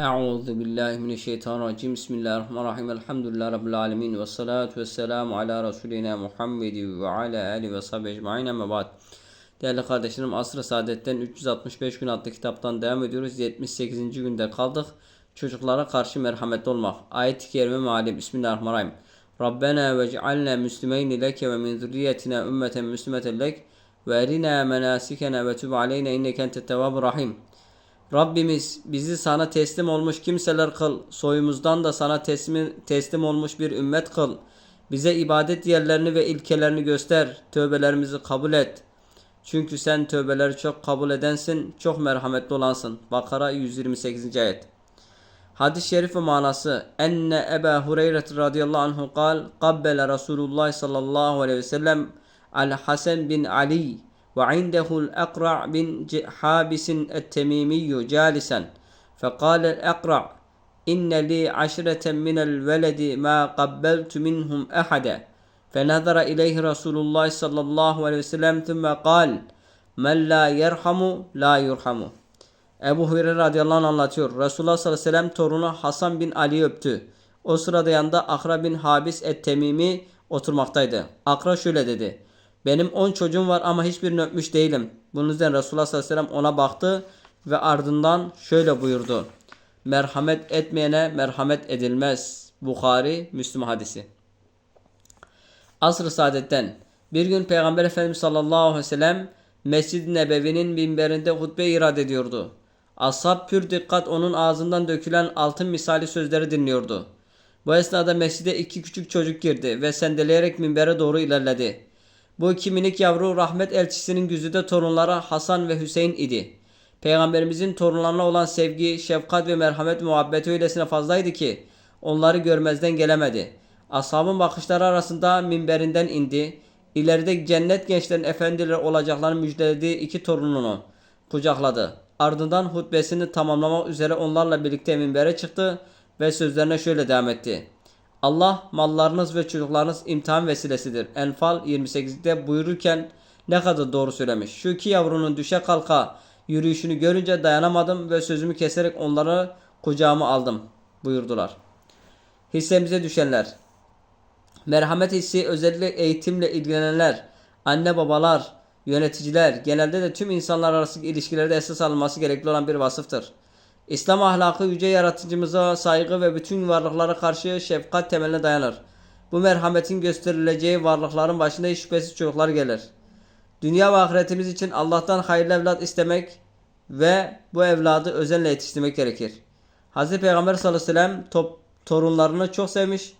Euzu billahi mineşşeytanirracim. Bismillahirrahmanirrahim. Elhamdülillahi rabbil alamin ve salatu vesselamu ala resulina Muhammed ve ala ali ve sahbihi ecmaîn. Amma. Değerli kardeşlerim, Asr-ı Saadet'ten 365 gün adlı kitaptan devam ediyoruz. 78. günde kaldık. Çocuklara karşı merhametli olmak. Ayet-i kerime meali. Bismillahirrahmanirrahim. Rabbena vec'alna müslimeyni leke ve min zürriyetina ümmeten müslimeten lek ve erina menasikena ve tub aleyna inneke entet rahim. Rabbimiz bizi sana teslim olmuş kimseler kıl. Soyumuzdan da sana teslim, teslim olmuş bir ümmet kıl. Bize ibadet yerlerini ve ilkelerini göster. Tövbelerimizi kabul et. Çünkü sen tövbeleri çok kabul edensin, çok merhametli olansın. Bakara 128. ayet. Hadis-i şerif ve manası enne Eba Hureyre radıyallahu anhu kal qabbele Resulullah sallallahu aleyhi ve sellem al Hasan bin Ali ve indehu el-Aqra' bin Habis el-Temimi calisan فقال الأقرع إن لي عشرة من الولد ما قبلت منهم أحدا فنظر إليه رسول الله صلى الله عليه وسلم ثم قال من لا يرحم لا يرحم Ebu Hureyre radıyallahu anh anlatıyor. Resulullah sallallahu aleyhi ve sellem torunu Hasan bin Ali öptü. O sırada yanında Akra bin Habis et-Temimi oturmaktaydı. Akra şöyle dedi. Benim on çocuğum var ama hiçbirini öpmüş değilim. Bunun üzerine Resulullah sallallahu aleyhi ve sellem ona baktı ve ardından şöyle buyurdu. Merhamet etmeyene merhamet edilmez. Bukhari, Müslüm hadisi. Asr-ı Saadet'ten bir gün Peygamber Efendimiz sallallahu aleyhi ve sellem Mescid-i Nebevi'nin minberinde hutbe irad ediyordu. Ashab pür dikkat onun ağzından dökülen altın misali sözleri dinliyordu. Bu esnada mescide iki küçük çocuk girdi ve sendeleyerek minbere doğru ilerledi. Bu iki minik yavru rahmet elçisinin güzide torunları Hasan ve Hüseyin idi. Peygamberimizin torunlarına olan sevgi, şefkat ve merhamet muhabbeti öylesine fazlaydı ki onları görmezden gelemedi. Ashabın bakışları arasında minberinden indi. İleride cennet gençlerin efendileri olacaklarını müjdelediği iki torununu kucakladı. Ardından hutbesini tamamlamak üzere onlarla birlikte minbere çıktı ve sözlerine şöyle devam etti. Allah mallarınız ve çocuklarınız imtihan vesilesidir. Enfal 28'de buyururken ne kadar doğru söylemiş. Şu iki yavrunun düşe kalka yürüyüşünü görünce dayanamadım ve sözümü keserek onları kucağıma aldım buyurdular. Hissemize düşenler. Merhamet hissi özellikle eğitimle ilgilenenler, anne babalar, yöneticiler, genelde de tüm insanlar arası ilişkilerde esas alınması gerekli olan bir vasıftır. İslam ahlakı yüce yaratıcımıza saygı ve bütün varlıklara karşı şefkat temeline dayanır. Bu merhametin gösterileceği varlıkların başında hiç şüphesiz çocuklar gelir. Dünya ve ahiretimiz için Allah'tan hayırlı evlat istemek ve bu evladı özenle yetiştirmek gerekir. Hz. Peygamber sallallahu aleyhi ve sellem top, torunlarını çok sevmiş,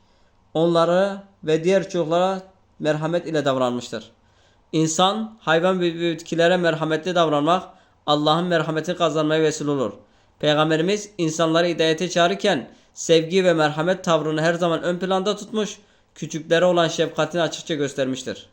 onları ve diğer çocuklara merhamet ile davranmıştır. İnsan, hayvan ve bitkilere merhametli davranmak Allah'ın merhameti kazanmaya vesile olur. Peygamberimiz insanları hidayete çağırırken sevgi ve merhamet tavrını her zaman ön planda tutmuş, küçüklere olan şefkatini açıkça göstermiştir.